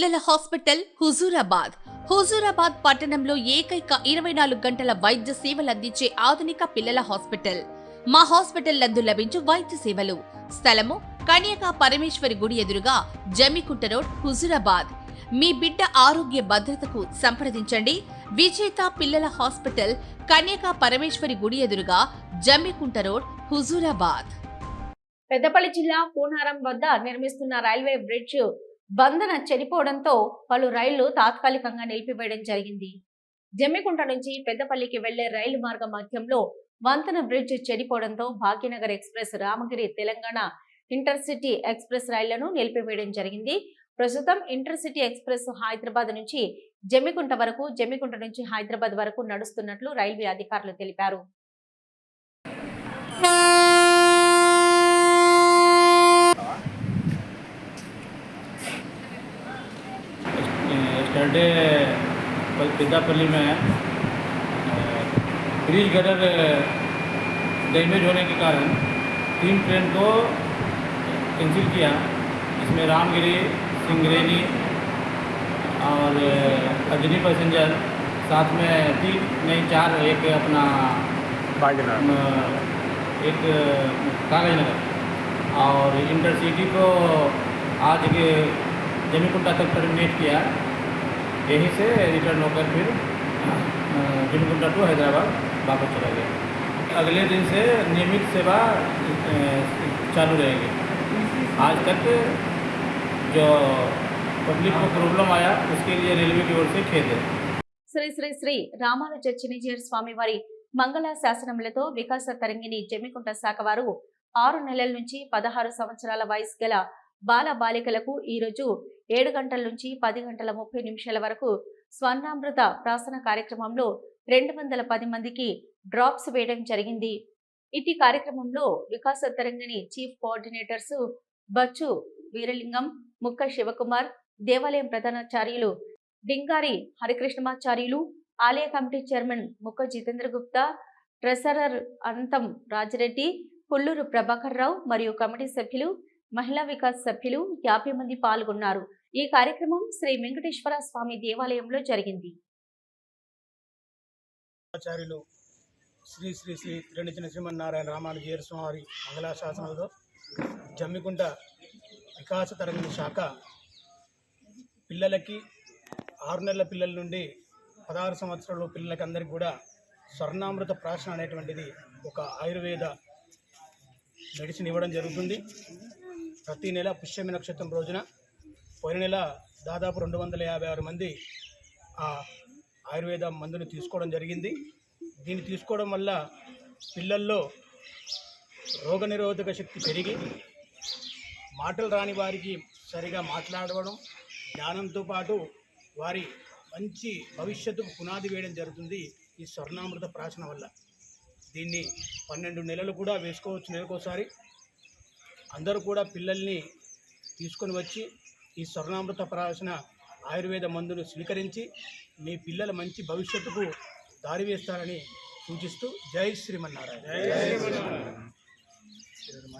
పిల్లల హాస్పిటల్ హుజూరాబాద్. హుజూరాబాద్ పట్టణంలో ఏకైక ఇరవై నాలుగు గంటల వైద్య సేవలు అందించే ఆధునిక పిల్లల హాస్పిటల్. మా హాస్పిటల్ నందు లభించు వైద్య సేవలు. స్థలము కన్యకా పరమేశ్వరి గుడి ఎదురుగా జమ్మికుంట రోడ్ హుజూరాబాద్. మీ బిడ్డ ఆరోగ్య భద్రతకు సంప్రదించండి. విజేత పిల్లల హాస్పిటల్ కన్యకా పరమేశ్వరి గుడి ఎదురుగా జమ్మికుంట రోడ్ హుజూరాబాద్. పెద్దపల్లి జిల్లా పూనారం వద్ద నిర్మిస్తున్న రైల్వే బ్రిడ్జ్ బంధన చెడిపోవడంతో పలు రైళ్ళు తాత్కాలికంగా నిలిపివేయడం జరిగింది. జమ్మికుంట నుంచి పెద్దపల్లికి వెళ్ళే రైలు మార్గ మధ్యంలో వంతెన bridge చెడిపోవడంతో Bhagyanagar express Ramagiri Telangana intercity express రైళ్ళను నిలిపివేయడం జరిగింది. ప్రస్తుతం ఇంటర్సిటీ ఎక్స్ప్రెస్ హైదరాబాద్ నుంచి జమ్మికుంట వరకు జమ్మికుంట నుంచి హైదరాబాద్ వరకు నడుస్తున్నట్లు రైల్వే అధికారులు తెలిపారు. स्टरडे पिद्दापल्ली में ब्रिज गटर डैमेज होने के कारण तीन ट्रेन को कैंसिल किया इसमें रामगिरी सिंगरेनी और अजनी पैसेंजर साथ में तीन नहीं चार एक अपना एक कागज़ नगर और इंटरसिटी को आज के जमीकुंटा तक टर्मिनेट किया यहीं से रिटर्न होकर फिर जमीकुंटा टू हैदराबाद वापस चला गया अगले दिन से नियमित सेवा अ, चालू रहेगी आज तक जो पब्लिक को प्रॉब्लम आया उसके लिए रेलवे की ओर से खेद है శ్రీ శ్రీ శ్రీ రామానుజ చినిజీర్ స్వామి వారి మంగళ శాసనములతో వికాస తరంగిణి జమ్మికుంట శాఖ వారు ఆరు నెలల నుంచి పదహారు సంవత్సరాల వయసు గల బాల బాలికలకు ఈ రోజు ఏడు గంటల నుంచి పది గంటల ముప్పై నిమిషాల వరకు స్వర్ణామృత ప్రాసన కార్యక్రమంలో రెండు వందల పది మందికి డ్రాప్స్ వేయడం జరిగింది. ఇటీ కార్యక్రమంలో వికాస తరంగిణి చీఫ్ కోఆర్డినేటర్స్ బచ్చు వీరలింగం ముక్క శివకుమార్ దేవాలయం ప్రధానాచార్యులు డింగారి హరికృష్ణమాచార్యులు ఆలయ కమిటీ చైర్మన్ ముక్క జితేంద్ర గుప్తా ట్రెసరర్ అనంతం రాజిరెడ్డి పుల్లూరు ప్రభాకర్ రావు మరియు కమిటీ సభ్యులు మహిళా వికాస్ సభ్యులు యాభై మంది పాల్గొన్నారు. ఈ కార్యక్రమం శ్రీ వెంకటేశ్వర స్వామి దేవాలయంలో జరిగింది. ఆచార్యులు శ్రీ శ్రీ శ్రీ త్రిణిచిన శ్రీమన్నారాయణ రామానుజీర స్వామి మంగళాశాసనంలో జమ్మికుంట వికాస తరగతి శాఖ పిల్లలకి ఆరు నెలల పిల్లల నుండి పదహారు సంవత్సరాల పిల్లలకి అందరికీ కూడా స్వర్ణామృత ప్రాసన అనేటువంటిది ఒక ఆయుర్వేద మెడిసిన్ ఇవ్వడం జరుగుతుంది. ప్రతి నెల పుష్యమి నక్షత్రం రోజున పోయిన నెల దాదాపు రెండు వందల యాభై ఆరు మంది ఆ ఆయుర్వేద మందుని తీసుకోవడం జరిగింది. దీన్ని తీసుకోవడం వల్ల పిల్లల్లో రోగనిరోధక శక్తి పెరిగి మాటలు రాని వారికి సరిగా మాట్లాడడం జ్ఞానంతో పాటు వారి మంచి భవిష్యత్తుకు పునాది వేయడం జరుగుతుంది ఈ స్వర్ణామృత ప్రాసన వల్ల. దీన్ని పన్నెండు నెలలు కూడా వేసుకోవచ్చు నెలకోసారి. అందరూ కూడా పిల్లల్ని తీసుకొని వచ్చి ఈ స్వర్ణామృత ప్రాశన ఆయుర్వేద మందును స్వీకరించి మీ పిల్లల మంచి భవిష్యత్తుకు దారి వేస్తారని సూచిస్తూ జై శ్రీమన్నారాయణ.